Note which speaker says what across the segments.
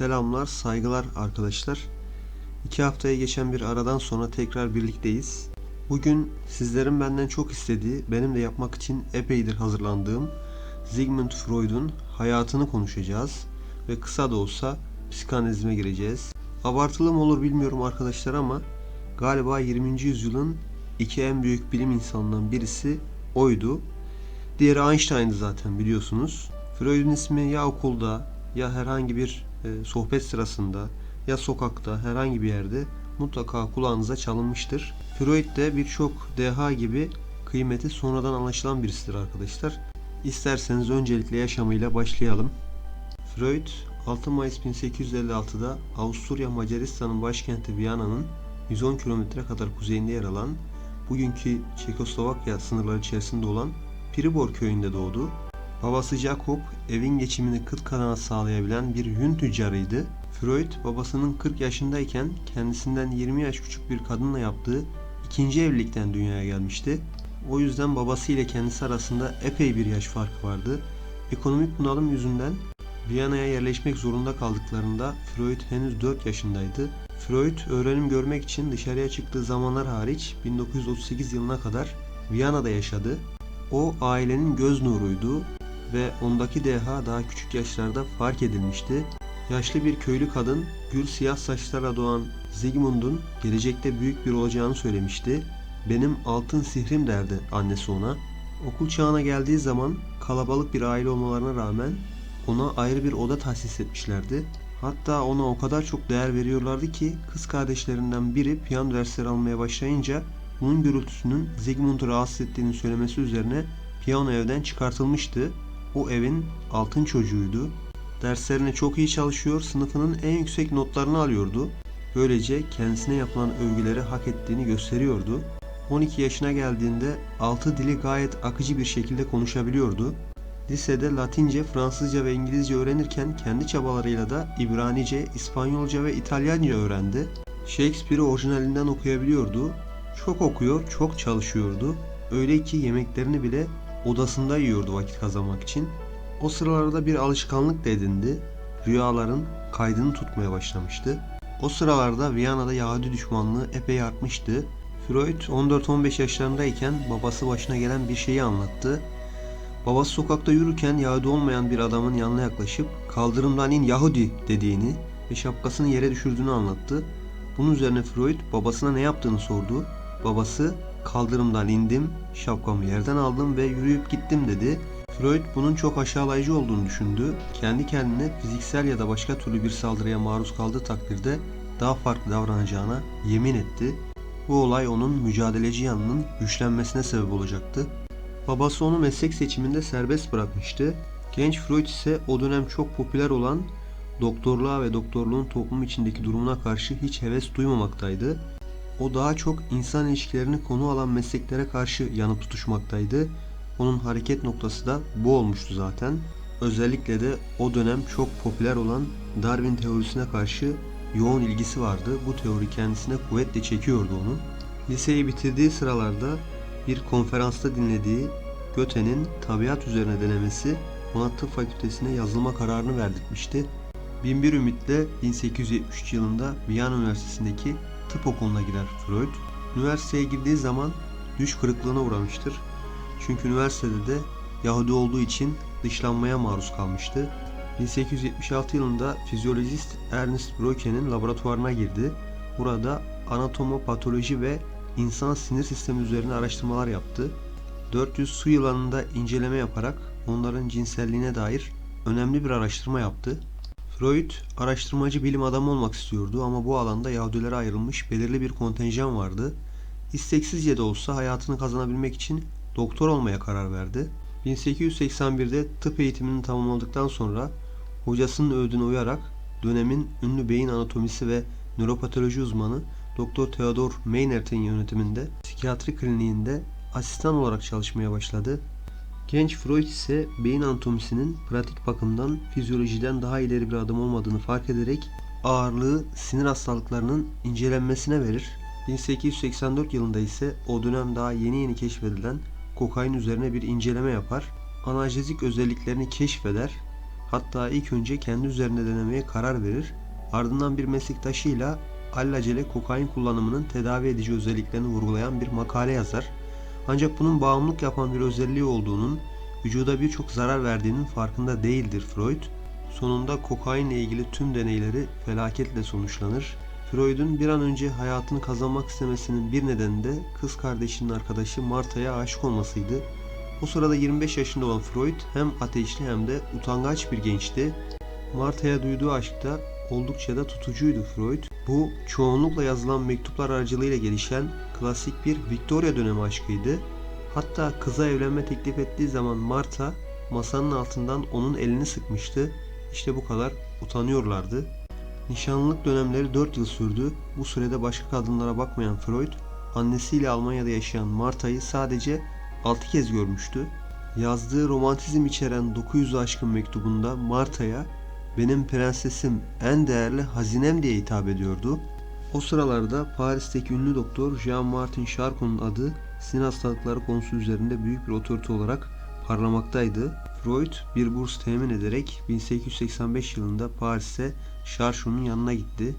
Speaker 1: Selamlar, saygılar arkadaşlar. İki haftaya geçen bir aradan sonra tekrar birlikteyiz. Bugün sizlerin benden çok istediği, benim de yapmak için epeydir hazırlandığım Sigmund Freud'un hayatını konuşacağız ve kısa da olsa psikanalizme gireceğiz. Abartılı mı olur bilmiyorum arkadaşlar ama galiba 20. yüzyılın iki en büyük bilim insanından birisi oydu. Diğeri Einstein'dı zaten biliyorsunuz. Freud'un ismi ya okulda ya herhangi bir e, sohbet sırasında ya sokakta herhangi bir yerde mutlaka kulağınıza çalınmıştır. Freud de birçok deha gibi kıymeti sonradan anlaşılan birisidir arkadaşlar. İsterseniz öncelikle yaşamıyla başlayalım. Freud 6 Mayıs 1856'da Avusturya Macaristan'ın başkenti Viyana'nın 110 kilometre kadar kuzeyinde yer alan bugünkü Çekoslovakya sınırları içerisinde olan Piribor köyünde doğdu. Babası Jakob evin geçimini kıt kanaat sağlayabilen bir yün tüccarıydı. Freud babasının 40 yaşındayken kendisinden 20 yaş küçük bir kadınla yaptığı ikinci evlilikten dünyaya gelmişti. O yüzden babası ile kendisi arasında epey bir yaş farkı vardı. Ekonomik bunalım yüzünden Viyana'ya yerleşmek zorunda kaldıklarında Freud henüz 4 yaşındaydı. Freud öğrenim görmek için dışarıya çıktığı zamanlar hariç 1938 yılına kadar Viyana'da yaşadı. O ailenin göz nuruydu ve ondaki deha daha küçük yaşlarda fark edilmişti. Yaşlı bir köylü kadın gür siyah saçlarla doğan Zigmund'un gelecekte büyük bir olacağını söylemişti. Benim altın sihrim derdi annesi ona. Okul çağına geldiği zaman kalabalık bir aile olmalarına rağmen ona ayrı bir oda tahsis etmişlerdi. Hatta ona o kadar çok değer veriyorlardı ki kız kardeşlerinden biri piyano dersleri almaya başlayınca bunun gürültüsünün Zigmund'u rahatsız ettiğini söylemesi üzerine piyano evden çıkartılmıştı. O evin altın çocuğuydu. Derslerine çok iyi çalışıyor, sınıfının en yüksek notlarını alıyordu. Böylece kendisine yapılan övgüleri hak ettiğini gösteriyordu. 12 yaşına geldiğinde 6 dili gayet akıcı bir şekilde konuşabiliyordu. Lisede Latince, Fransızca ve İngilizce öğrenirken kendi çabalarıyla da İbranice, İspanyolca ve İtalyanca öğrendi. Shakespeare'i orijinalinden okuyabiliyordu. Çok okuyor, çok çalışıyordu. Öyle ki yemeklerini bile odasında yiyordu vakit kazanmak için. O sıralarda bir alışkanlık da edindi. Rüyaların kaydını tutmaya başlamıştı. O sıralarda Viyana'da Yahudi düşmanlığı epey artmıştı. Freud 14-15 yaşlarındayken babası başına gelen bir şeyi anlattı. Babası sokakta yürürken Yahudi olmayan bir adamın yanına yaklaşıp kaldırımdan in Yahudi dediğini ve şapkasını yere düşürdüğünü anlattı. Bunun üzerine Freud babasına ne yaptığını sordu. Babası kaldırımdan indim, şapkamı yerden aldım ve yürüyüp gittim dedi. Freud bunun çok aşağılayıcı olduğunu düşündü. Kendi kendine fiziksel ya da başka türlü bir saldırıya maruz kaldığı takdirde daha farklı davranacağına yemin etti. Bu olay onun mücadeleci yanının güçlenmesine sebep olacaktı. Babası onu meslek seçiminde serbest bırakmıştı. Genç Freud ise o dönem çok popüler olan doktorluğa ve doktorluğun toplum içindeki durumuna karşı hiç heves duymamaktaydı. O daha çok insan ilişkilerini konu alan mesleklere karşı yanıp tutuşmaktaydı. Onun hareket noktası da bu olmuştu zaten. Özellikle de o dönem çok popüler olan Darwin teorisine karşı yoğun ilgisi vardı. Bu teori kendisine kuvvetle çekiyordu onu. Liseyi bitirdiği sıralarda bir konferansta dinlediği Göte'nin tabiat üzerine denemesi ona tıp fakültesine yazılma kararını verdirtmişti. Binbir ümitle 1873 yılında Viyana Üniversitesi'ndeki tıp okuluna girer Freud. Üniversiteye girdiği zaman düş kırıklığına uğramıştır. Çünkü üniversitede de Yahudi olduğu için dışlanmaya maruz kalmıştı. 1876 yılında fizyolojist Ernst Broeke'nin laboratuvarına girdi. Burada anatomopatoloji ve insan sinir sistemi üzerine araştırmalar yaptı. 400 su yılanında inceleme yaparak onların cinselliğine dair önemli bir araştırma yaptı. Freud araştırmacı bilim adamı olmak istiyordu ama bu alanda Yahudilere ayrılmış belirli bir kontenjan vardı. İsteksizce de olsa hayatını kazanabilmek için doktor olmaya karar verdi. 1881'de tıp eğitimini tamamladıktan sonra hocasının öğüdüne uyarak dönemin ünlü beyin anatomisi ve nöropatoloji uzmanı Dr. Theodor Meinert'in yönetiminde psikiyatri kliniğinde asistan olarak çalışmaya başladı. Genç Freud ise beyin anatomisinin pratik bakımdan fizyolojiden daha ileri bir adım olmadığını fark ederek ağırlığı sinir hastalıklarının incelenmesine verir. 1884 yılında ise o dönem daha yeni yeni keşfedilen kokain üzerine bir inceleme yapar. Analjezik özelliklerini keşfeder. Hatta ilk önce kendi üzerinde denemeye karar verir. Ardından bir meslektaşıyla allacele kokain kullanımının tedavi edici özelliklerini vurgulayan bir makale yazar. Ancak bunun bağımlılık yapan bir özelliği olduğunun, vücuda birçok zarar verdiğinin farkında değildir Freud. Sonunda kokainle ilgili tüm deneyleri felaketle sonuçlanır. Freud'un bir an önce hayatını kazanmak istemesinin bir nedeni de kız kardeşinin arkadaşı Marta'ya aşık olmasıydı. O sırada 25 yaşında olan Freud hem ateşli hem de utangaç bir gençti. Marta'ya duyduğu aşk da oldukça da tutucuydu Freud. Bu çoğunlukla yazılan mektuplar aracılığıyla gelişen klasik bir Victoria dönemi aşkıydı. Hatta kıza evlenme teklif ettiği zaman Marta masanın altından onun elini sıkmıştı. İşte bu kadar utanıyorlardı. Nişanlılık dönemleri 4 yıl sürdü. Bu sürede başka kadınlara bakmayan Freud, annesiyle Almanya'da yaşayan Marta'yı sadece 6 kez görmüştü. Yazdığı romantizm içeren 900 aşkın mektubunda Marta'ya benim prensesim, en değerli hazinem diye hitap ediyordu. O sıralarda Paris'teki ünlü doktor Jean-Martin Charcot'un adı sinir hastalıkları konusu üzerinde büyük bir otorite olarak parlamaktaydı. Freud bir burs temin ederek 1885 yılında Paris'e Charcot'un yanına gitti.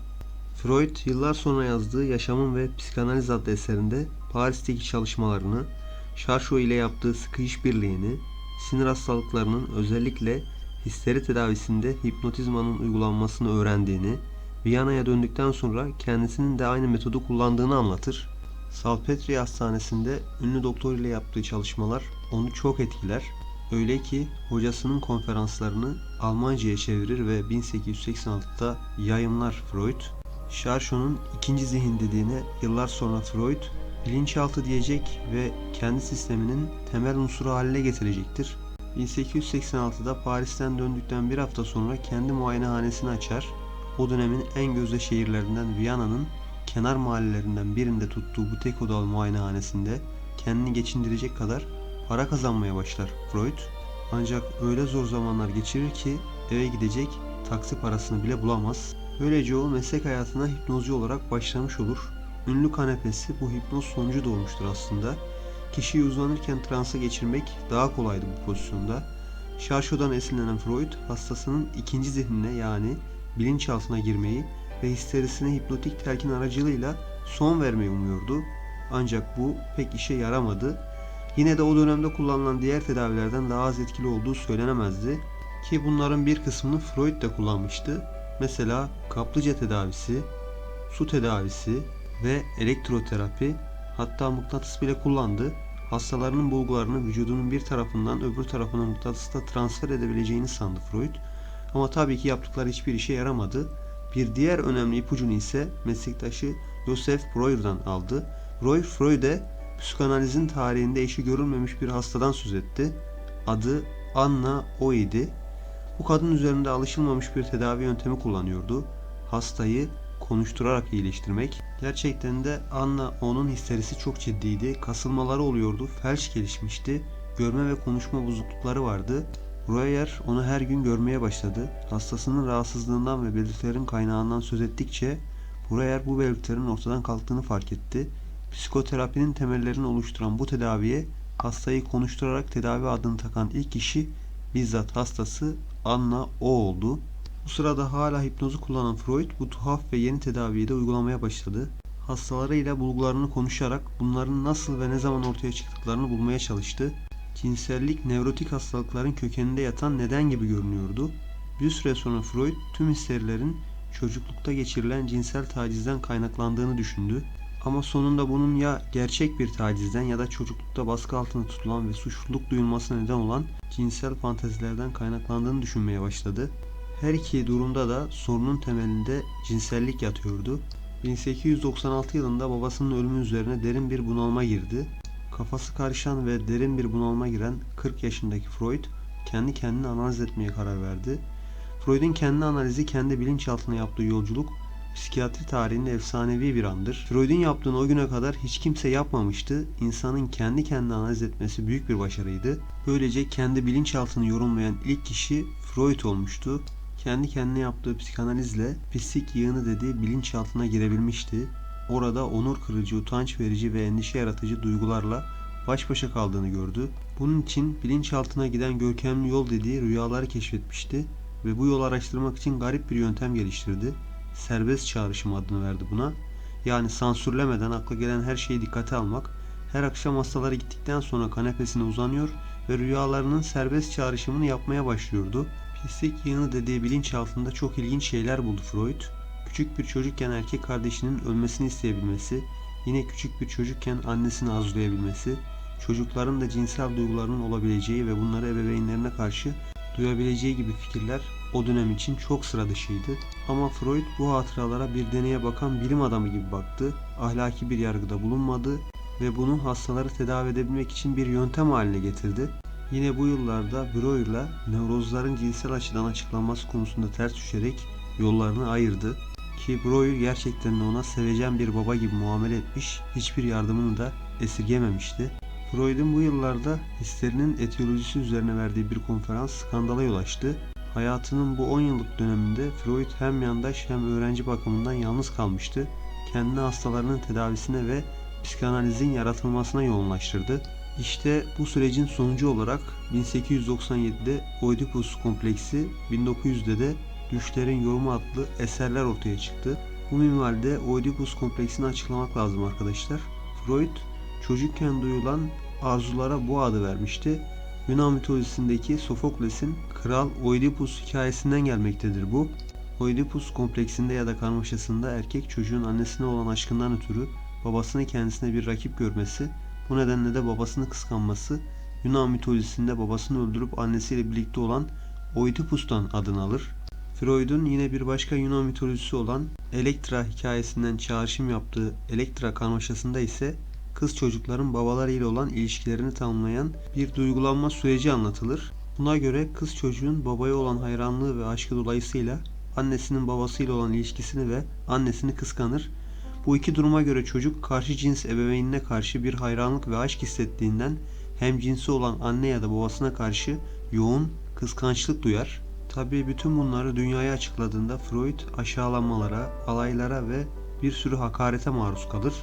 Speaker 1: Freud yıllar sonra yazdığı Yaşamın ve Psikanaliz adlı eserinde Paris'teki çalışmalarını, Charcot ile yaptığı sıkı işbirliğini, sinir hastalıklarının özellikle histeri tedavisinde hipnotizmanın uygulanmasını öğrendiğini, Viyana'ya döndükten sonra kendisinin de aynı metodu kullandığını anlatır. Salpetri Hastanesi'nde ünlü doktor ile yaptığı çalışmalar onu çok etkiler. Öyle ki hocasının konferanslarını Almanca'ya çevirir ve 1886'da yayımlar Freud. Charcot'un ikinci zihin dediğine yıllar sonra Freud bilinçaltı diyecek ve kendi sisteminin temel unsuru haline getirecektir. 1886'da Paris'ten döndükten bir hafta sonra kendi muayenehanesini açar. O dönemin en gözde şehirlerinden Viyana'nın kenar mahallelerinden birinde tuttuğu bu tek odalı muayenehanesinde kendini geçindirecek kadar para kazanmaya başlar Freud. Ancak öyle zor zamanlar geçirir ki eve gidecek taksi parasını bile bulamaz. Böylece o meslek hayatına hipnozcu olarak başlamış olur. Ünlü kanepesi bu hipnoz sonucu doğmuştur aslında. Kişiyi uzanırken transa geçirmek daha kolaydı bu pozisyonda. Charcot'dan esinlenen Freud hastasının ikinci zihnine yani bilinçaltına girmeyi ve histerisine hipnotik telkin aracılığıyla son vermeyi umuyordu. Ancak bu pek işe yaramadı. Yine de o dönemde kullanılan diğer tedavilerden daha az etkili olduğu söylenemezdi. Ki bunların bir kısmını Freud da kullanmıştı. Mesela kaplıca tedavisi, su tedavisi ve elektroterapi hatta mıknatıs bile kullandı. Hastalarının bulgularını vücudunun bir tarafından öbür tarafına mıknatısla transfer edebileceğini sandı Freud. Ama tabii ki yaptıkları hiçbir işe yaramadı. Bir diğer önemli ipucunu ise meslektaşı Joseph Breuer'dan aldı. Breuer Freud'e psikanalizin tarihinde eşi görülmemiş bir hastadan söz etti. Adı Anna O idi. Bu kadın üzerinde alışılmamış bir tedavi yöntemi kullanıyordu. Hastayı konuşturarak iyileştirmek. Gerçekten de Anna O'nun histerisi çok ciddiydi. Kasılmaları oluyordu. Felç gelişmişti. Görme ve konuşma bozuklukları vardı. Breuer onu her gün görmeye başladı. Hastasının rahatsızlığından ve belirtilerin kaynağından söz ettikçe Breuer bu belirtilerin ortadan kalktığını fark etti. Psikoterapinin temellerini oluşturan bu tedaviye hastayı konuşturarak tedavi adını takan ilk kişi bizzat hastası Anna O oldu. Bu sırada hala hipnozu kullanan Freud bu tuhaf ve yeni tedaviyi de uygulamaya başladı. Hastalarıyla bulgularını konuşarak bunların nasıl ve ne zaman ortaya çıktıklarını bulmaya çalıştı. Cinsellik nevrotik hastalıkların kökeninde yatan neden gibi görünüyordu. Bir süre sonra Freud tüm histerilerin çocuklukta geçirilen cinsel tacizden kaynaklandığını düşündü. Ama sonunda bunun ya gerçek bir tacizden ya da çocuklukta baskı altında tutulan ve suçluluk duyulmasına neden olan cinsel fantezilerden kaynaklandığını düşünmeye başladı. Her iki durumda da sorunun temelinde cinsellik yatıyordu. 1896 yılında babasının ölümü üzerine derin bir bunalıma girdi. Kafası karışan ve derin bir bunalıma giren 40 yaşındaki Freud kendi kendini analiz etmeye karar verdi. Freud'un kendi analizi kendi bilinçaltına yaptığı yolculuk psikiyatri tarihinde efsanevi bir andır. Freud'un yaptığını o güne kadar hiç kimse yapmamıştı. İnsanın kendi kendini analiz etmesi büyük bir başarıydı. Böylece kendi bilinçaltını yorumlayan ilk kişi Freud olmuştu. Kendi kendine yaptığı psikanalizle pislik yığını dediği bilinçaltına girebilmişti. Orada onur kırıcı, utanç verici ve endişe yaratıcı duygularla baş başa kaldığını gördü. Bunun için bilinçaltına giden görkemli yol dediği rüyaları keşfetmişti. ve bu yolu araştırmak için garip bir yöntem geliştirdi. Serbest çağrışım adını verdi buna. Yani sansürlemeden akla gelen her şeyi dikkate almak. Her akşam hastaları gittikten sonra kanepesine uzanıyor ve rüyalarının serbest çağrışımını yapmaya başlıyordu. Pislik yığını dediği bilinç altında çok ilginç şeyler buldu Freud. Küçük bir çocukken erkek kardeşinin ölmesini isteyebilmesi, yine küçük bir çocukken annesini arzulayabilmesi, çocukların da cinsel duygularının olabileceği ve bunları ebeveynlerine karşı duyabileceği gibi fikirler o dönem için çok sıra dışıydı. Ama Freud bu hatıralara bir deneye bakan bilim adamı gibi baktı, ahlaki bir yargıda bulunmadı ve bunu hastaları tedavi edebilmek için bir yöntem haline getirdi. Yine bu yıllarda Breuer'la nörozların cinsel açıdan açıklanması konusunda ters düşerek yollarını ayırdı. Ki Breuer gerçekten de ona sevecen bir baba gibi muamele etmiş, hiçbir yardımını da esirgememişti. Freud'un bu yıllarda hislerinin etiyolojisi üzerine verdiği bir konferans skandala yol açtı. Hayatının bu 10 yıllık döneminde Freud hem yandaş hem öğrenci bakımından yalnız kalmıştı. Kendini hastalarının tedavisine ve psikanalizin yaratılmasına yoğunlaştırdı. İşte bu sürecin sonucu olarak 1897'de Oedipus kompleksi, 1900'de de Düşlerin Yorumu adlı eserler ortaya çıktı. Bu minvalde Oedipus kompleksini açıklamak lazım arkadaşlar. Freud çocukken duyulan arzulara bu adı vermişti. Yunan mitolojisindeki Sofokles'in Kral Oedipus hikayesinden gelmektedir bu. Oedipus kompleksinde ya da karmaşasında erkek çocuğun annesine olan aşkından ötürü babasını kendisine bir rakip görmesi, bu nedenle de babasını kıskanması, Yunan mitolojisinde babasını öldürüp annesiyle birlikte olan Oedipus'tan adını alır. Freud'un yine bir başka Yunan mitolojisi olan Elektra hikayesinden çağrışım yaptığı Elektra karmaşasında ise kız çocukların babalarıyla olan ilişkilerini tanımlayan bir duygulanma süreci anlatılır. Buna göre kız çocuğun babaya olan hayranlığı ve aşkı dolayısıyla annesinin babasıyla olan ilişkisini ve annesini kıskanır. Bu iki duruma göre çocuk karşı cins ebeveynine karşı bir hayranlık ve aşk hissettiğinden hem cinsi olan anne ya da babasına karşı yoğun kıskançlık duyar. Tabii bütün bunları dünyaya açıkladığında Freud aşağılanmalara, alaylara ve bir sürü hakarete maruz kalır.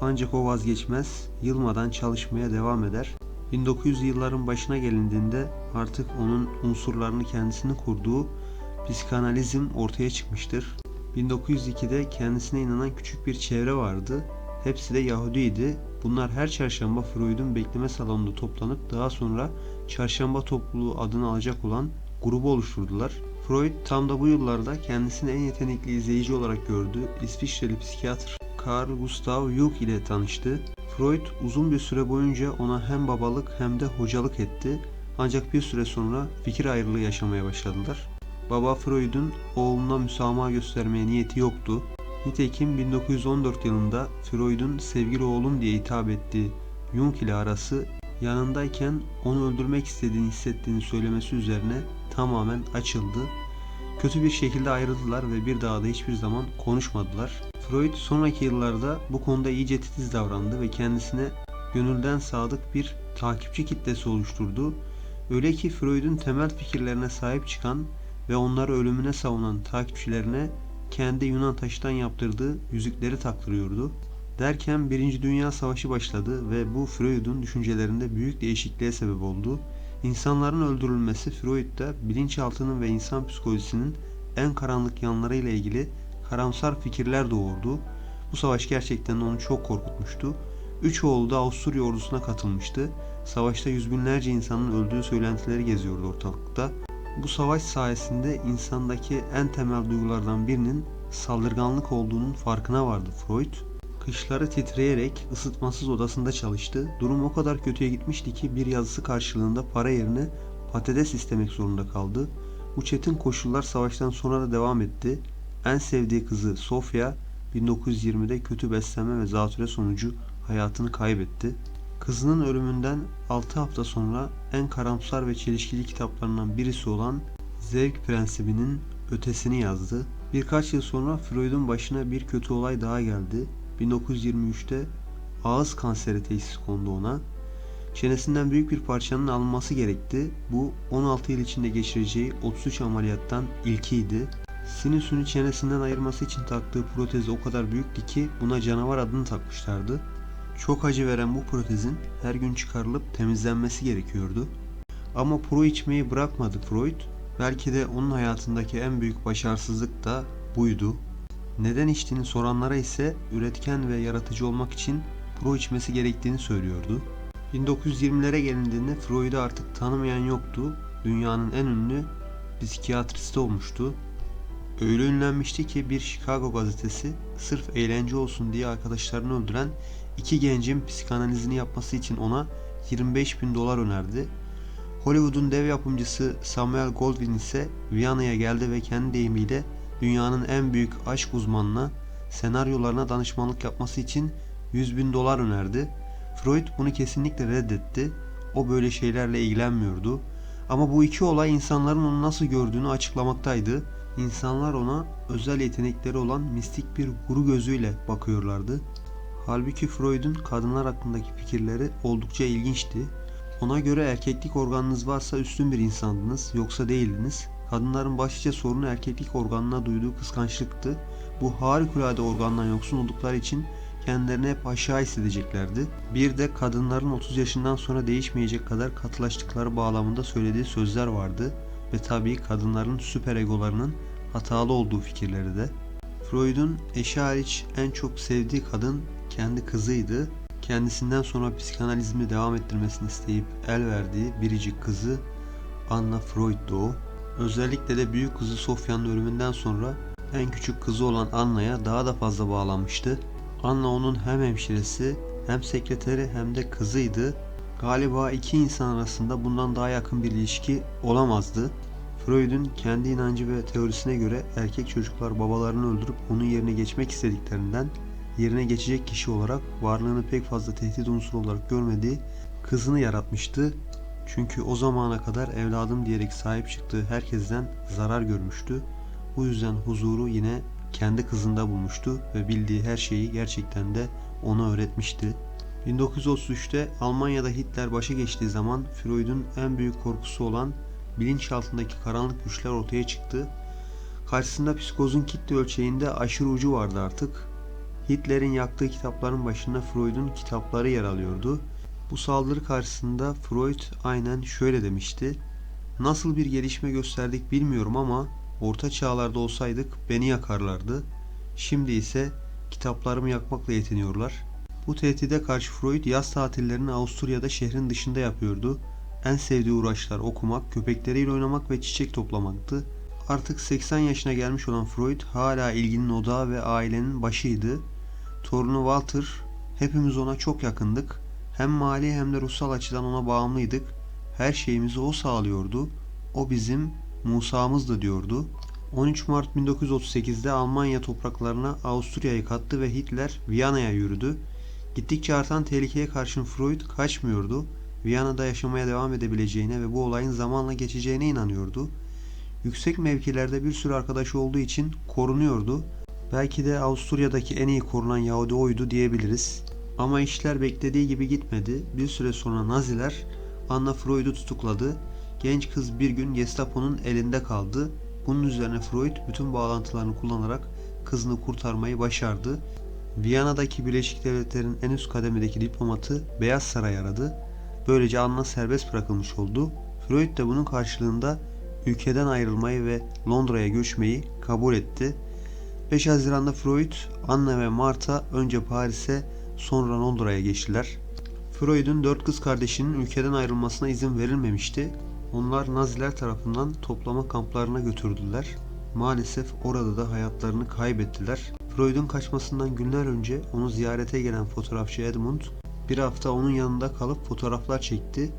Speaker 1: Ancak o vazgeçmez, yılmadan çalışmaya devam eder. 1900 yılların başına gelindiğinde artık onun unsurlarını kendisini kurduğu psikanalizm ortaya çıkmıştır. 1902'de kendisine inanan küçük bir çevre vardı. Hepsi de Yahudiydi. Bunlar her çarşamba Freud'un bekleme salonunda toplanıp daha sonra Çarşamba Topluluğu adını alacak olan grubu oluşturdular. Freud tam da bu yıllarda kendisini en yetenekli izleyici olarak gördüğü İsviçreli psikiyatr Carl Gustav Jung ile tanıştı. Freud uzun bir süre boyunca ona hem babalık hem de hocalık etti. Ancak bir süre sonra fikir ayrılığı yaşamaya başladılar. Baba Freud'un oğluna müsamaha göstermeye niyeti yoktu. Nitekim 1914 yılında Freud'un sevgili oğlum diye hitap ettiği Jung ile arası yanındayken onu öldürmek istediğini hissettiğini söylemesi üzerine tamamen açıldı. Kötü bir şekilde ayrıldılar ve bir daha da hiçbir zaman konuşmadılar. Freud sonraki yıllarda bu konuda iyice titiz davrandı ve kendisine gönülden sadık bir takipçi kitlesi oluşturdu. Öyle ki Freud'un temel fikirlerine sahip çıkan ve onları ölümüne savunan takipçilerine kendi Yunan taştan yaptırdığı yüzükleri taktırıyordu. Derken Birinci Dünya Savaşı başladı ve bu Freud'un düşüncelerinde büyük değişikliğe sebep oldu. İnsanların öldürülmesi Freud'da bilinçaltının ve insan psikolojisinin en karanlık yanlarıyla ilgili karamsar fikirler doğurdu. Bu savaş gerçekten onu çok korkutmuştu. Üç oğlu da Avusturya ordusuna katılmıştı. Savaşta yüz binlerce insanın öldüğü söylentileri geziyordu ortalıkta. Bu savaş sayesinde insandaki en temel duygulardan birinin saldırganlık olduğunun farkına vardı Freud. Kışları titreyerek ısıtmasız odasında çalıştı. Durum o kadar kötüye gitmişti ki bir yazısı karşılığında para yerine patates istemek zorunda kaldı. Bu çetin koşullar savaştan sonra da devam etti. En sevdiği kızı Sofia 1920'de kötü beslenme ve zatüre sonucu hayatını kaybetti. Kızının ölümünden 6 hafta sonra en karamsar ve çelişkili kitaplarından birisi olan Zevk Prensibi'nin ötesini yazdı. Birkaç yıl sonra Freud'un başına bir kötü olay daha geldi. 1923'te ağız kanseri teşhisi kondu ona. Çenesinden büyük bir parçanın alınması gerekti. Bu 16 yıl içinde geçireceği 33 ameliyattan ilkiydi. Sinüsünü çenesinden ayırması için taktığı protez o kadar büyüktü ki buna canavar adını takmışlardı. Çok acı veren bu protezin her gün çıkarılıp temizlenmesi gerekiyordu. Ama pro içmeyi bırakmadı Freud. Belki de onun hayatındaki en büyük başarısızlık da buydu. Neden içtiğini soranlara ise üretken ve yaratıcı olmak için pro içmesi gerektiğini söylüyordu. 1920'lere gelindiğinde Freud'u artık tanımayan yoktu. Dünyanın en ünlü psikiyatristi olmuştu. Öyle ünlenmişti ki bir Chicago gazetesi sırf eğlence olsun diye arkadaşlarını öldüren iki gencin psikanalizini yapması için ona 25 bin dolar önerdi. Hollywood'un dev yapımcısı Samuel Goldwyn ise Viyana'ya geldi ve kendi deyimiyle dünyanın en büyük aşk uzmanına senaryolarına danışmanlık yapması için 100 bin dolar önerdi. Freud bunu kesinlikle reddetti. O böyle şeylerle ilgilenmiyordu. Ama bu iki olay insanların onu nasıl gördüğünü açıklamaktaydı. İnsanlar ona özel yetenekleri olan mistik bir guru gözüyle bakıyorlardı. Halbuki Freud'un kadınlar hakkındaki fikirleri oldukça ilginçti. Ona göre erkeklik organınız varsa üstün bir insandınız, yoksa değildiniz. Kadınların başlıca sorunu erkeklik organına duyduğu kıskançlıktı. Bu harikulade organdan yoksun oldukları için kendilerini hep aşağı hissedeceklerdi. Bir de kadınların 30 yaşından sonra değişmeyecek kadar katılaştıkları bağlamında söylediği sözler vardı ve tabii kadınların süper egolarının hatalı olduğu fikirleri de. Freud'un eşi hariç en çok sevdiği kadın kendi kızıydı. Kendisinden sonra psikanalizmi devam ettirmesini isteyip el verdiği biricik kızı Anna Freud'du o. Özellikle de büyük kızı Sofya'nın ölümünden sonra en küçük kızı olan Anna'ya daha da fazla bağlanmıştı. Anna onun hem hemşiresi hem sekreteri hem de kızıydı. Galiba iki insan arasında bundan daha yakın bir ilişki olamazdı. Freud'un kendi inancı ve teorisine göre erkek çocuklar babalarını öldürüp onun yerine geçmek istediklerinden yerine geçecek kişi olarak varlığını pek fazla tehdit unsuru olarak görmediği kızını yaratmıştı. Çünkü o zamana kadar evladım diyerek sahip çıktığı herkesten zarar görmüştü. Bu yüzden huzuru yine kendi kızında bulmuştu ve bildiği her şeyi gerçekten de ona öğretmişti. 1933'te Almanya'da Hitler başa geçtiği zaman Freud'un en büyük korkusu olan bilinçaltındaki karanlık güçler ortaya çıktı. Karşısında psikozun kitle ölçeğinde aşırı ucu vardı artık. Hitler'in yaktığı kitapların başında Freud'un kitapları yer alıyordu. Bu saldırı karşısında Freud aynen şöyle demişti. Nasıl bir gelişme gösterdik bilmiyorum ama orta çağlarda olsaydık beni yakarlardı. Şimdi ise kitaplarımı yakmakla yetiniyorlar. Bu tehdide karşı Freud yaz tatillerini Avusturya'da şehrin dışında yapıyordu. En sevdiği uğraşlar okumak, köpekleriyle oynamak ve çiçek toplamaktı. Artık 80 yaşına gelmiş olan Freud hala ilginin odağı ve ailenin başıydı. Torunu Walter, hepimiz ona çok yakındık. Hem mali hem de ruhsal açıdan ona bağımlıydık. Her şeyimizi o sağlıyordu. O bizim Musa'mızdı diyordu. 13 Mart 1938'de Almanya topraklarına Avusturya'yı kattı ve Hitler Viyana'ya yürüdü. Gittikçe artan tehlikeye karşın Freud kaçmıyordu. Viyana'da yaşamaya devam edebileceğine ve bu olayın zamanla geçeceğine inanıyordu. Yüksek mevkilerde bir sürü arkadaşı olduğu için korunuyordu. Belki de Avusturya'daki en iyi korunan Yahudi oydu diyebiliriz. Ama işler beklediği gibi gitmedi. Bir süre sonra Naziler Anna Freud'u tutukladı. Genç kız bir gün Gestapo'nun elinde kaldı. Bunun üzerine Freud bütün bağlantılarını kullanarak kızını kurtarmayı başardı. Viyana'daki Birleşik Devletler'in en üst kademedeki diplomatı Beyaz Saray aradı. Böylece Anna serbest bırakılmış oldu. Freud de bunun karşılığında ülkeden ayrılmayı ve Londra'ya göçmeyi kabul etti. 5 Haziran'da Freud, Anna ve Marta önce Paris'e sonra Londra'ya geçtiler. Freud'un dört kız kardeşinin ülkeden ayrılmasına izin verilmemişti. Onlar Naziler tarafından toplama kamplarına götürdüler. Maalesef orada da hayatlarını kaybettiler. Freud'un kaçmasından günler önce onu ziyarete gelen fotoğrafçı Edmund bir hafta onun yanında kalıp fotoğraflar çekti.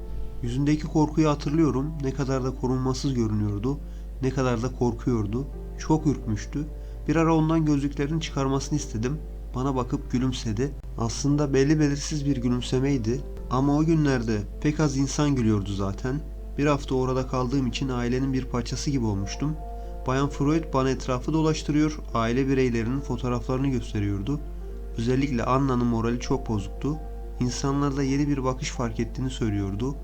Speaker 1: Yüzündeki korkuyu hatırlıyorum. Ne kadar da korunmasız görünüyordu. Ne kadar da korkuyordu. Çok ürkmüştü. Bir ara ondan gözlüklerini çıkarmasını istedim. Bana bakıp gülümsedi. Aslında belli belirsiz bir gülümsemeydi. Ama o günlerde pek az insan gülüyordu zaten. Bir hafta orada kaldığım için ailenin bir parçası gibi olmuştum. Bayan Freud bana etrafı dolaştırıyor, aile bireylerinin fotoğraflarını gösteriyordu. Özellikle Anna'nın morali çok bozuktu. İnsanlarda yeni bir bakış fark ettiğini söylüyordu.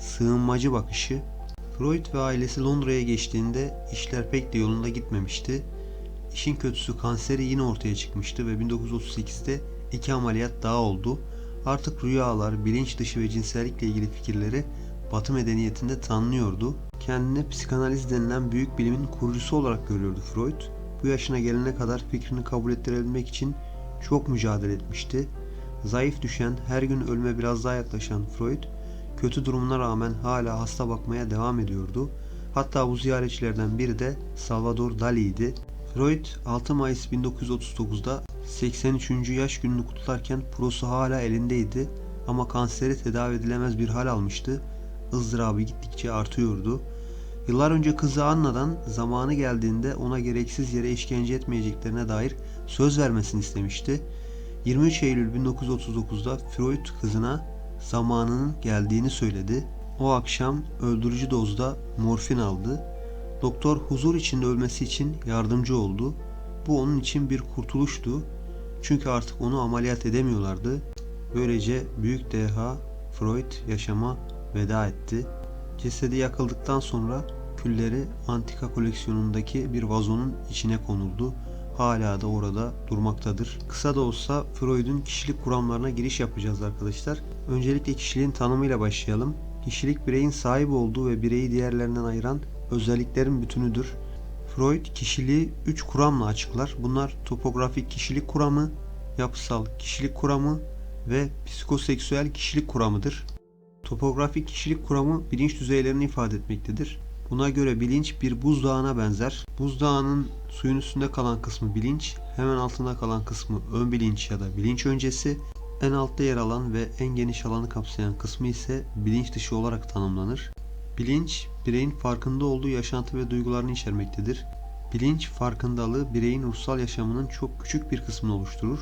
Speaker 1: Sığınmacı bakışı. Freud ve ailesi Londra'ya geçtiğinde işler pek de yolunda gitmemişti. İşin kötüsü kanseri yine ortaya çıkmıştı ve 1938'de iki ameliyat daha oldu. Artık rüyalar, bilinç dışı ve cinsellikle ilgili fikirleri Batı medeniyetinde tanınıyordu. Kendini psikanaliz denilen büyük bilimin kurucusu olarak görüyordu Freud. Bu yaşına gelene kadar fikrini kabul ettirebilmek için çok mücadele etmişti. Zayıf düşen, her gün ölüme biraz daha yaklaşan Freud, kötü durumuna rağmen hala hasta bakmaya devam ediyordu. Hatta bu ziyaretçilerden biri de Salvador Dali'ydi. Freud 6 Mayıs 1939'da 83. yaş gününü kutlarken prosu hala elindeydi ama kanseri tedavi edilemez bir hal almıştı. ızdırabı gittikçe artıyordu. Yıllar önce kızı Anna'dan zamanı geldiğinde ona gereksiz yere işkence etmeyeceklerine dair söz vermesini istemişti. 23 Eylül 1939'da Freud kızına zamanının geldiğini söyledi. O akşam öldürücü dozda morfin aldı. Doktor huzur içinde ölmesi için yardımcı oldu. Bu onun için bir kurtuluştu. Çünkü artık onu ameliyat edemiyorlardı. Böylece büyük deha Freud yaşama veda etti. Cesedi yakıldıktan sonra külleri antika koleksiyonundaki bir vazonun içine konuldu. Hala da orada durmaktadır. Kısa da olsa Freud'un kişilik kuramlarına giriş yapacağız arkadaşlar. Öncelikle kişiliğin tanımıyla başlayalım. Kişilik bireyin sahip olduğu ve bireyi diğerlerinden ayıran özelliklerin bütünüdür. Freud kişiliği 3 kuramla açıklar. Bunlar topografik kişilik kuramı, yapısal kişilik kuramı ve psikoseksüel kişilik kuramıdır. Topografik kişilik kuramı bilinç düzeylerini ifade etmektedir. Buna göre bilinç bir buzdağına benzer. Buzdağının suyun üstünde kalan kısmı bilinç, hemen altında kalan kısmı ön bilinç ya da bilinç öncesi, en altta yer alan ve en geniş alanı kapsayan kısmı ise bilinç dışı olarak tanımlanır. Bilinç, bireyin farkında olduğu yaşantı ve duygularını içermektedir. Bilinç farkındalığı bireyin ruhsal yaşamının çok küçük bir kısmını oluşturur.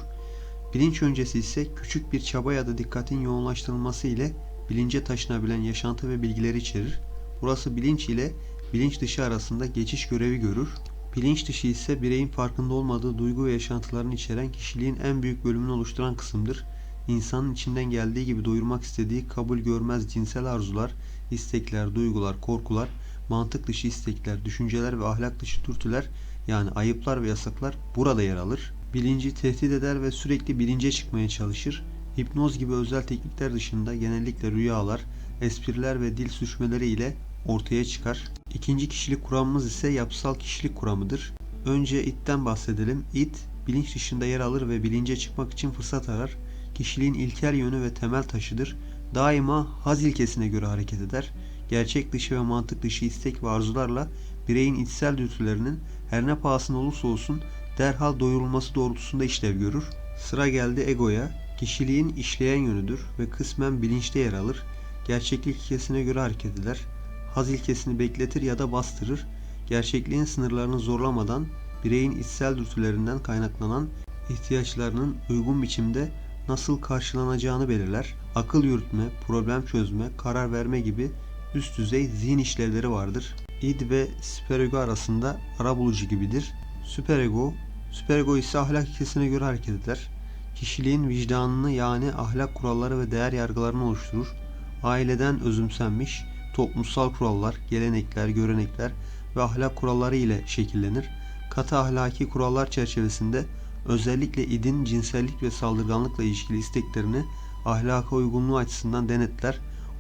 Speaker 1: Bilinç öncesi ise küçük bir çaba ya da dikkatin yoğunlaştırılması ile bilince taşınabilen yaşantı ve bilgileri içerir. Burası bilinç ile bilinç dışı arasında geçiş görevi görür. Bilinç dışı ise bireyin farkında olmadığı duygu ve yaşantılarını içeren kişiliğin en büyük bölümünü oluşturan kısımdır. İnsanın içinden geldiği gibi doyurmak istediği kabul görmez cinsel arzular, istekler, duygular, korkular, mantık dışı istekler, düşünceler ve ahlak dışı dürtüler yani ayıplar ve yasaklar burada yer alır. Bilinci tehdit eder ve sürekli bilince çıkmaya çalışır. Hipnoz gibi özel teknikler dışında genellikle rüyalar, espriler ve dil sürçmeleri ile ortaya çıkar. İkinci kişilik kuramımız ise yapısal kişilik kuramıdır. Önce itten bahsedelim. It, bilinç dışında yer alır ve bilince çıkmak için fırsat arar. Kişiliğin ilkel yönü ve temel taşıdır. Daima haz ilkesine göre hareket eder. Gerçek dışı ve mantık dışı istek ve arzularla bireyin içsel dürtülerinin her ne pahasına olursa olsun derhal doyurulması doğrultusunda işlev görür. Sıra geldi egoya. Kişiliğin işleyen yönüdür ve kısmen bilinçte yer alır. Gerçeklik ilkesine göre hareket eder. Haz ilkesini bekletir ya da bastırır. Gerçekliğin sınırlarını zorlamadan bireyin içsel dürtülerinden kaynaklanan ihtiyaçlarının uygun biçimde nasıl karşılanacağını belirler. Akıl yürütme, problem çözme, karar verme gibi üst düzey zihin işlevleri vardır. İd ve süperego arasında arabulucu gibidir. Süperego, süperego ise ahlak ilkesine göre hareket eder. Kişiliğin vicdanını yani ahlak kuralları ve değer yargılarını oluşturur. Aileden özümsenmiş toplumsal kurallar, gelenekler, görenekler ve ahlak kuralları ile şekillenir. Katı ahlaki kurallar çerçevesinde özellikle idin cinsellik ve saldırganlıkla ilişkili isteklerini ahlaka uygunluğu açısından denetler,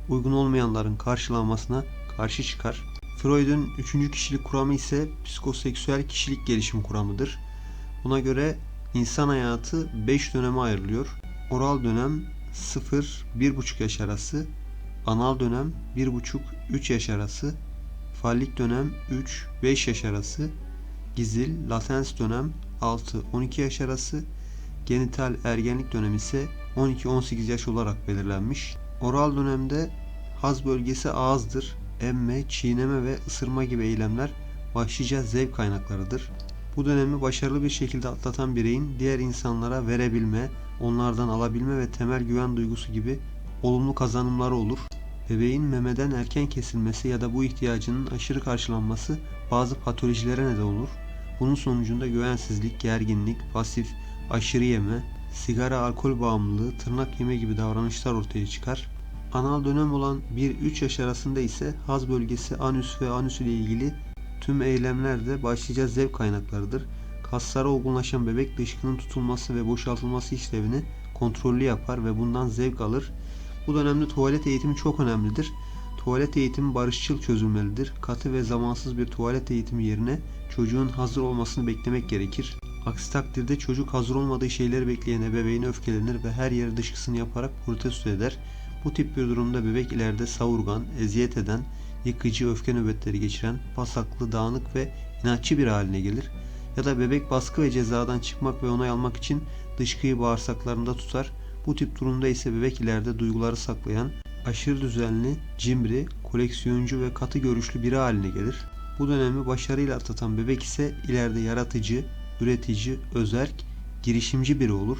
Speaker 1: uygun olmayanların karşılanmasına karşı çıkar. Freud'un üçüncü kişilik kuramı ise psikoseksüel kişilik gelişim kuramıdır. Buna göre insan hayatı 5 döneme ayrılıyor. Oral dönem 0-1,5 yaş arası, anal dönem 1,5-3 yaş arası, fallik dönem 3-5 yaş arası, gizil, latens dönem 6-12 yaş arası, genital ergenlik dönemi ise 12-18 yaş olarak belirlenmiş. Oral dönemde haz bölgesi ağızdır. Emme, çiğneme ve ısırma gibi eylemler başlıca zevk kaynaklarıdır. Bu dönemi başarılı bir şekilde atlatan bireyin diğer insanlara verebilme, onlardan alabilme ve temel güven duygusu gibi olumlu kazanımları olur. Bebeğin memeden erken kesilmesi ya da bu ihtiyacının aşırı karşılanması bazı patolojilere neden olur. Bunun sonucunda güvensizlik, gerginlik, pasif, aşırı yeme, sigara, alkol bağımlılığı, tırnak yeme gibi davranışlar ortaya çıkar. Anal dönem olan 1-3 yaş arasında ise haz bölgesi anüs ve anüs ile ilgili tüm eylemler de başlıca zevk kaynaklarıdır. Kaslara olgunlaşan bebek dışkının tutulması ve boşaltılması işlevini kontrollü yapar ve bundan zevk alır. Bu dönemde tuvalet eğitimi çok önemlidir. Tuvalet eğitimi barışçıl çözülmelidir. Katı ve zamansız bir tuvalet eğitimi yerine çocuğun hazır olmasını beklemek gerekir. Aksi takdirde çocuk hazır olmadığı şeyleri bekleyen ebeveyne öfkelenir ve her yeri dışkısını yaparak protesto eder. Bu tip bir durumda bebek ileride savurgan, eziyet eden, yıkıcı öfke nöbetleri geçiren, pasaklı, dağınık ve inatçı bir haline gelir. Ya da bebek baskı ve cezadan çıkmak ve onay almak için dışkıyı bağırsaklarında tutar. Bu tip durumda ise bebek ileride duyguları saklayan, aşırı düzenli, cimri, koleksiyoncu ve katı görüşlü biri haline gelir. Bu dönemi başarıyla atlatan bebek ise ileride yaratıcı, üretici, özerk, girişimci biri olur.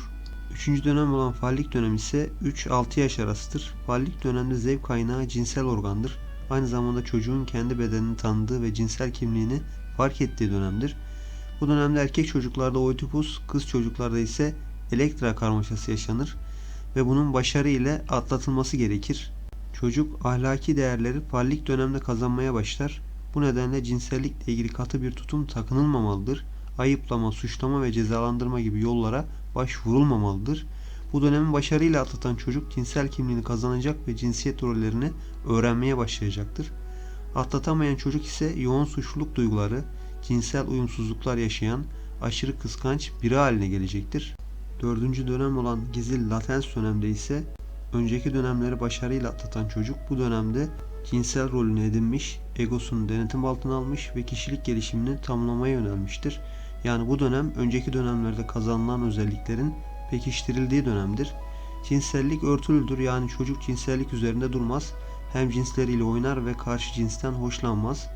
Speaker 1: Üçüncü dönem olan fallik dönemi ise 3-6 yaş arasıdır. Fallik dönemde zevk kaynağı cinsel organdır. Aynı zamanda çocuğun kendi bedenini tanıdığı ve cinsel kimliğini fark ettiği dönemdir. Bu dönemde erkek çocuklarda oitipus, kız çocuklarda ise elektra karmaşası yaşanır ve bunun başarı ile atlatılması gerekir. Çocuk ahlaki değerleri fallik dönemde kazanmaya başlar. Bu nedenle cinsellikle ilgili katı bir tutum takınılmamalıdır. Ayıplama, suçlama ve cezalandırma gibi yollara başvurulmamalıdır. Bu dönemi başarıyla atlatan çocuk cinsel kimliğini kazanacak ve cinsiyet rollerini öğrenmeye başlayacaktır. Atlatamayan çocuk ise yoğun suçluluk duyguları, cinsel uyumsuzluklar yaşayan, aşırı kıskanç biri haline gelecektir. Dördüncü dönem olan gizli latens dönemde ise önceki dönemleri başarıyla atlatan çocuk bu dönemde cinsel rolünü edinmiş, egosunu denetim altına almış ve kişilik gelişimini tamamlamaya yönelmiştir. Yani bu dönem önceki dönemlerde kazanılan özelliklerin pekiştirildiği dönemdir. Cinsellik örtülüdür yani çocuk cinsellik üzerinde durmaz. Hem cinsleriyle oynar ve karşı cinsten hoşlanmaz.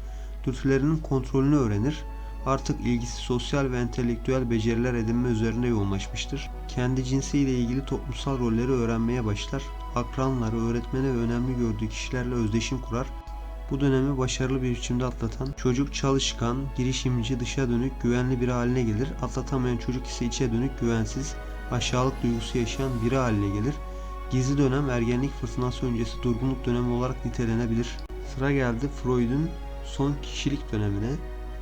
Speaker 1: Dürtülerinin kontrolünü öğrenir. Artık ilgisi sosyal ve entelektüel beceriler edinme üzerine yoğunlaşmıştır. Kendi cinsiyle ilgili toplumsal rolleri öğrenmeye başlar. Akranları, öğretmeni ve önemli gördüğü kişilerle özdeşim kurar. Bu dönemi başarılı bir biçimde atlatan çocuk çalışkan, girişimci, dışa dönük, güvenli biri haline gelir. Atlatamayan çocuk ise içe dönük, güvensiz, aşağılık duygusu yaşayan biri haline gelir. Gizli dönem ergenlik fırtınası öncesi durgunluk dönemi olarak nitelenebilir. Sıra geldi Freud'un son kişilik dönemine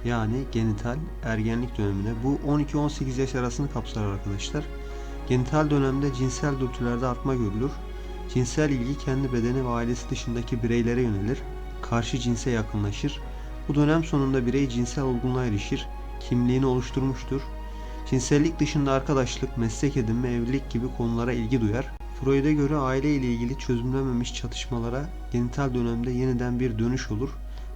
Speaker 1: yani genital ergenlik dönemine. Bu 12-18 yaş arasını kapsar arkadaşlar. Genital dönemde cinsel dürtülerde artma görülür. Cinsel ilgi kendi bedeni ve ailesi dışındaki bireylere yönelir. Karşı cinse yakınlaşır. Bu dönem sonunda birey cinsel olgunluğa erişir. Kimliğini oluşturmuştur. Cinsellik dışında arkadaşlık, meslek edinme, evlilik gibi konulara ilgi duyar. Freud'a göre aile ile ilgili çözümlenmemiş çatışmalara genital dönemde yeniden bir dönüş olur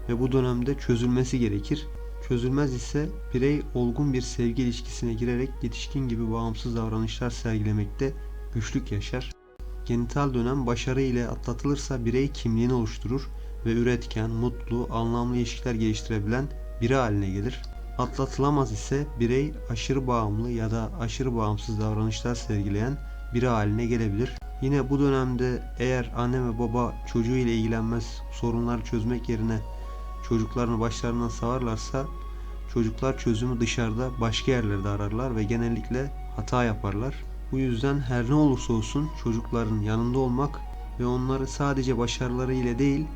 Speaker 1: ve bu dönemde çözülmesi gerekir. Çözülmez ise birey olgun bir sevgi ilişkisine girerek yetişkin gibi bağımsız davranışlar sergilemekte güçlük yaşar. Genital dönem başarı ile atlatılırsa birey kimliğini oluşturur ve üretken, mutlu, anlamlı ilişkiler geliştirebilen biri haline gelir. Atlatılamaz ise birey aşırı bağımlı ya da aşırı bağımsız davranışlar sergileyen biri haline gelebilir. Yine bu dönemde eğer anne ve baba çocuğu ile ilgilenmez, sorunları çözmek yerine çocuklarını başlarından savarlarsa çocuklar çözümü dışarıda başka yerlerde ararlar ve genellikle hata yaparlar. Bu yüzden her ne olursa olsun çocukların yanında olmak ve onları sadece başarıları ile değil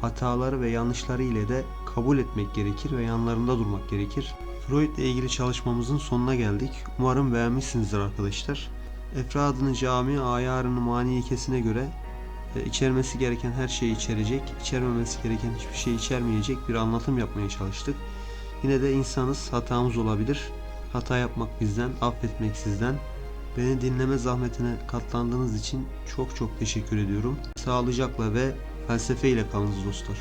Speaker 1: hataları ve yanlışları ile de kabul etmek gerekir ve yanlarında durmak gerekir. Freud ile ilgili çalışmamızın sonuna geldik. Umarım beğenmişsinizdir arkadaşlar. Efradını cami ayarını mani ilkesine göre içermesi gereken her şeyi içerecek, içermemesi gereken hiçbir şey içermeyecek bir anlatım yapmaya çalıştık. Yine de insanız, hatamız olabilir. Hata yapmak bizden, affetmek sizden. Beni dinleme zahmetine katlandığınız için çok çok teşekkür ediyorum. Sağlıcakla ve felsefe ile kalınız dostlar.